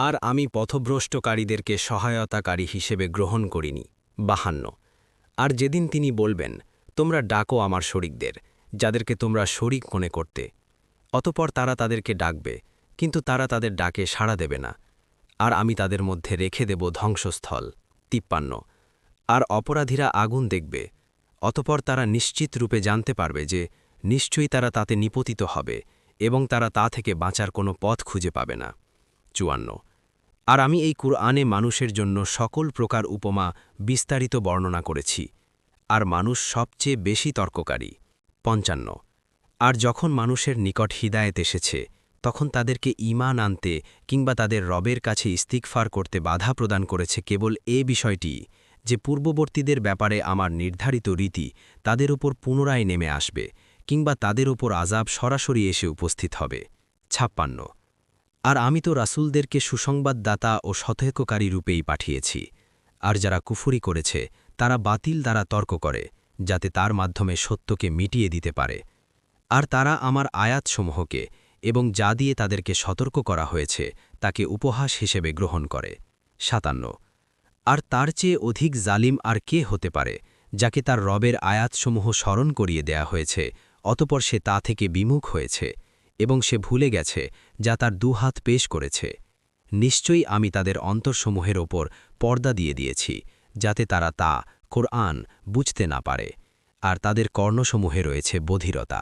আর আমি পথভ্রষ্টকারীদেরকে সহায়তাকারী হিসেবে গ্রহণ করিনি। বাহান্ন। আর যেদিন তিনি বলবেন, তোমরা ডাকো আমার শরিকদের, যাদেরকে তোমরা শরিক মনে করতে। অতপর তারা তাদেরকে ডাকবে, কিন্তু তারা তাদের ডাকে সাড়া দেবে না। আর আমি তাদের মধ্যে রেখে দেব ধ্বংসস্থল। তিপ্পান্ন। আর অপরাধীরা আগুন দেখবে। অতপর তারা নিশ্চিত রূপে জানতে পারবে যে, নিশ্চয়ই তারা তাতে নিপতিত হবে এবং তারা তা থেকে বাঁচার কোনো পথ খুঁজে পাবে না। চুয়ান্ন। আর আমি এই কুরআনে মানুষের জন্য সকল প্রকার উপমা বিস্তারিত বর্ণনা করেছি। আর মানুষ সবচেয়ে বেশি তর্ককারী। পঞ্চান্ন। আর যখন মানুষের নিকট হিদায়েত এসেছে, তখন তাদেরকে ঈমান আনতে কিংবা তাদের রবের কাছে ইস্তিকফার করতে বাধা প্রদান করেছে কেবল এ বিষয়টি যে পূর্ববর্তীদের ব্যাপারে আমার নির্ধারিত রীতি তাদের উপর পুনরায় নেমে আসবে কিংবা তাদের উপর আজাব সরাসরি এসে উপস্থিত হবে। ছাপ্পান্ন। আর আমি তো রাসুলদেরকে সুসংবাদদাতা ও সতর্ককারী রূপেই পাঠিয়েছি। আর যারা কুফুরি করেছে, তারা বাতিল দ্বারা তর্ক করে, যাতে তার মাধ্যমে সত্যকে মিটিয়ে দিতে পারে। আর তারা আমার আয়াতসমূহকে এবং যা দিয়ে তাদেরকে সতর্ক করা হয়েছে, তাকে উপহাস হিসেবে গ্রহণ করে। সাতান্ন। আর তার চেয়ে অধিক জালিম আর কে হতে পারে, যাকে তার রবের আয়াতসমূহ স্মরণ করিয়ে দেয়া হয়েছে, অতপর সে তা থেকে বিমুখ হয়েছে এবং সে ভুলে গেছে যা তার দুহাত পেশ করেছে। নিশ্চয়ই আমি তাদের অন্তরসমূহের ওপর পর্দা দিয়ে দিয়েছি, যাতে তারা তা, কোরআন, বুঝতে না পারে, আর তাদের কর্ণসমূহে রয়েছে বধিরতা।